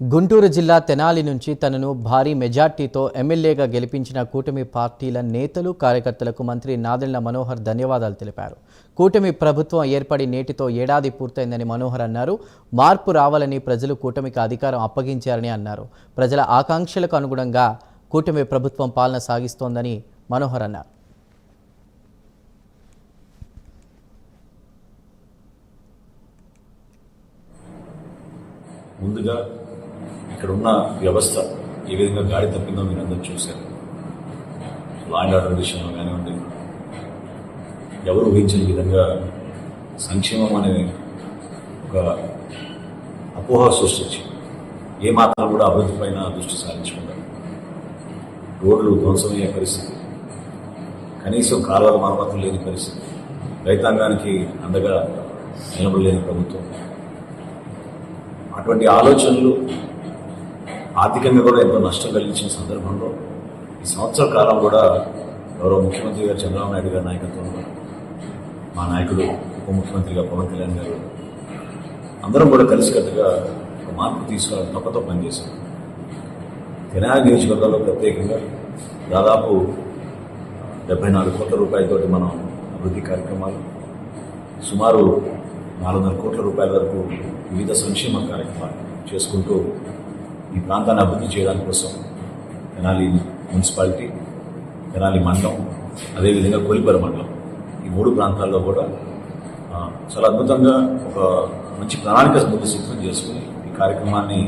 గుంటూరు జిల్లా తెనాలి నుంచి తనను భారీ మెజార్టీతో ఎమ్మెల్యేగా గెలిపించిన కూటమి పార్టీల నేతలు కార్యకర్తలకు మంత్రి నాదెళ్ళ మనోహర్ ధన్యవాదాలు తెలిపారు. కూటమి ప్రభుత్వం ఏర్పడి నేటితో ఏడాది పూర్తయిందని మనోహర్ అన్నారు. మార్పు రావాలని ప్రజలు కూటమికి అధికారం అప్పగించారని అన్నారు. ప్రజల ఆకాంక్షలకు అనుగుణంగా కూటమి ప్రభుత్వం పాలన సాగిస్తోందని మనోహర్ అన్నారు. ముందుగా ఇక్కడ ఉన్న వ్యవస్థ ఏ విధంగా గాడి తప్పిందో మీరు అందరూ చూశారు. లా అండ్ ఆర్డర్ విషయంలో కానివ్వండి ఎవరు ఊహించని విధంగా సంక్షేమం అనే ఒక అపోహ సృష్టించి ఏ మాత్రం కూడా అభివృద్ధి పైన దృష్టి సారించకుండా రోడ్లు ధ్వంసమయ్యే పరిస్థితి కనీసం కాలువల మరమ్మతులు లేని పరిస్థితి రైతాంగానికి అండగా నిలబడలేని ప్రభుత్వం. అటువంటి ఆలోచనలు ఆర్థికంగా కూడా ఎంతో నష్టం కలిగించిన సందర్భంలో ఈ సంవత్సర కాలం కూడా గౌరవ ముఖ్యమంత్రి గారు చంద్రబాబు నాయుడు గారి నాయకత్వంలో మా నాయకుడు ఉప ముఖ్యమంత్రిగా పవన్ కళ్యాణ్ గారు అందరం కూడా కలిసికట్టుగా ఒక మార్పు తీసుకోవాలని తప్పతో పనిచేశాం. తెనాలి నియోజకవర్గంలో ప్రత్యేకంగా దాదాపు డెబ్బై నాలుగు కోట్ల రూపాయలతోటి మనం అభివృద్ధి కార్యక్రమాలు సుమారు నాలుగున్నర కోట్ల రూపాయల వరకు వివిధ సంక్షేమ కార్యక్రమాలు చేసుకుంటూ ఈ ప్రాంతాన్ని అభివృద్ధి చేయడానికి కోసం తెనాలి మున్సిపాలిటీ తెనాలి మండలం అదేవిధంగా కోలిపర మండలం ఈ మూడు ప్రాంతాల్లో కూడా చాలా అద్భుతంగా ఒక మంచి ప్రణాళిక ముందు సిద్ధం చేసుకుని ఈ కార్యక్రమాన్ని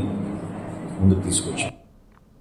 ముందుకు తీసుకొచ్చాం